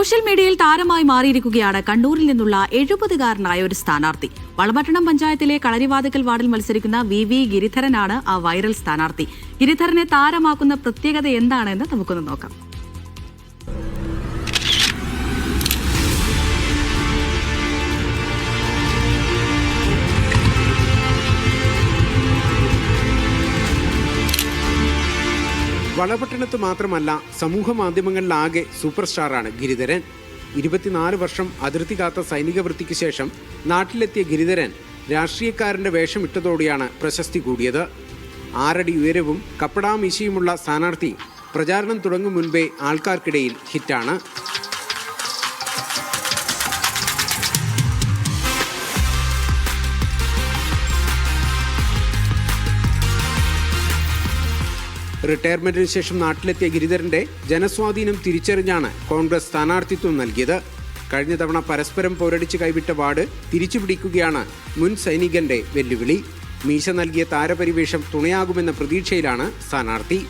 Social മീഡിയയിൽ താരമായി മാറിയിരിക്കുകയാണ് കണ്ണൂരിൽ നിന്നുള്ള എഴുപതുകാരനായ ഒരു സ്ഥാനാർത്ഥി. വളപട്ടണം പഞ്ചായത്തിലെ കളരിവാതുക്കൽ വാർഡിൽ മത്സരിക്കുന്ന വി വി ഗിരിധരനാണ് ആ വൈറൽ സ്ഥാനാർത്ഥി. ഗിരിധരനെ താരമാക്കുന്ന പ്രത്യേകത എന്താണെന്ന് നമുക്കൊന്ന് നോക്കാം. വളപട്ടണത്ത് മാത്രമല്ല സമൂഹ മാധ്യമങ്ങളിലാകെ സൂപ്പർ സ്റ്റാറാണ് ഗിരിധരൻ. ഇരുപത്തിനാല് വർഷം അതിർത്തി കാത്ത സൈനിക വൃത്തിക്ക് ശേഷം നാട്ടിലെത്തിയ ഗിരിധരൻ രാഷ്ട്രീയക്കാരന്റെ വേഷമിട്ടതോടെയാണ് പ്രശസ്തി കൂടിയത്. ആറടി ഉയരവും കപ്പടാമീശയുമുള്ള സ്ഥാനാർത്ഥി പ്രചാരണം തുടങ്ങും മുൻപേ ആൾക്കാർക്കിടയിൽ ഹിറ്റാണ്. റിട്ടയർമെന്റിന് ശേഷം നാട്ടിലെത്തിയ ഗിരിധരന്റെ ജനസ്വാധീനം തിരിച്ചറിഞ്ഞാണ് കോൺഗ്രസ് സ്ഥാനാർത്ഥിത്വം നൽകിയത്. കഴിഞ്ഞ തവണ പരസ്പരം പോരടിച്ച് കൈവിട്ട വാർഡ് തിരിച്ചുപിടിക്കുകയാണ് മുൻ സൈനികന്റെ വെല്ലുവിളി. മീശ നൽകിയ താരപരിവേഷം തുണയാകുമെന്ന പ്രതീക്ഷയിലാണ് സ്ഥാനാർത്ഥി.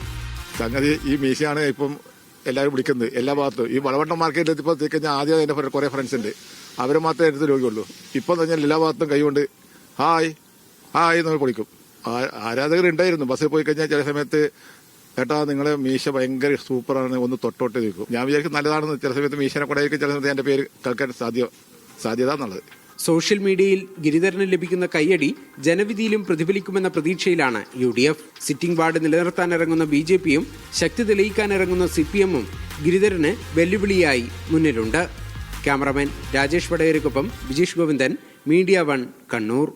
സംഗതി ഈ മീശയാണ് ഇപ്പം എല്ലാവരും വിളിക്കുന്നത്. എല്ലാ ഭാഗത്തും. ഈ വളവട്ടം മാർക്കറ്റിൽ എത്തിപ്പോൾ കഴിഞ്ഞാൽ ആദ്യം എന്റെ കുറേ ഫ്രണ്ട്സ് ഉണ്ട്. അവരെ മാത്രമേ എടുത്ത് രോഗിയുള്ളൂ. ഇപ്പം തന്നെ എല്ലാ ഭാഗത്തും കൈകൊണ്ട് ഹായ് ഹായ് എന്ന് വിളിക്കും. ആരാധകർ ഉണ്ടായിരുന്നു ബസ്സിൽ പോയി കഴിഞ്ഞാൽ ചില സമയത്ത് ഏട്ടാ നിങ്ങളെ മീശ ഭയങ്കര സൂപ്പറാണ് ഒന്ന് തൊട്ടോട്ട് നിൽക്കും. ഞാൻ വിചാരിക്കും നല്ലതാണെന്ന് ചില സമയത്ത് മീശനെ കൂടെ ചില സമയത്ത് എന്റെ പേര് കേൾക്കാൻ സാധ്യ സാധ്യത എന്നുള്ളത് സോഷ്യൽ മീഡിയയിൽ ഗിരിധരന് ലഭിക്കുന്ന കയ്യടി ജനവിധിയിലും പ്രതിഫലിക്കുമെന്ന പ്രതീക്ഷയിലാണ് U D F. Sitting ward നിലനിർത്താനിറങ്ങുന്ന B J പിയും ശക്തി തെളിയിക്കാനിറങ്ങുന്ന സി പി എമ്മും ഗിരിധരന് വെല്ലുവിളിയായി മുന്നിലുണ്ട്. ക്യാമറമാൻ രാജേഷ് വടകരയ്ക്കൊപ്പം വിജീഷ് ഗോവിന്ദൻ മീഡിയ വൺ കണ്ണൂർ.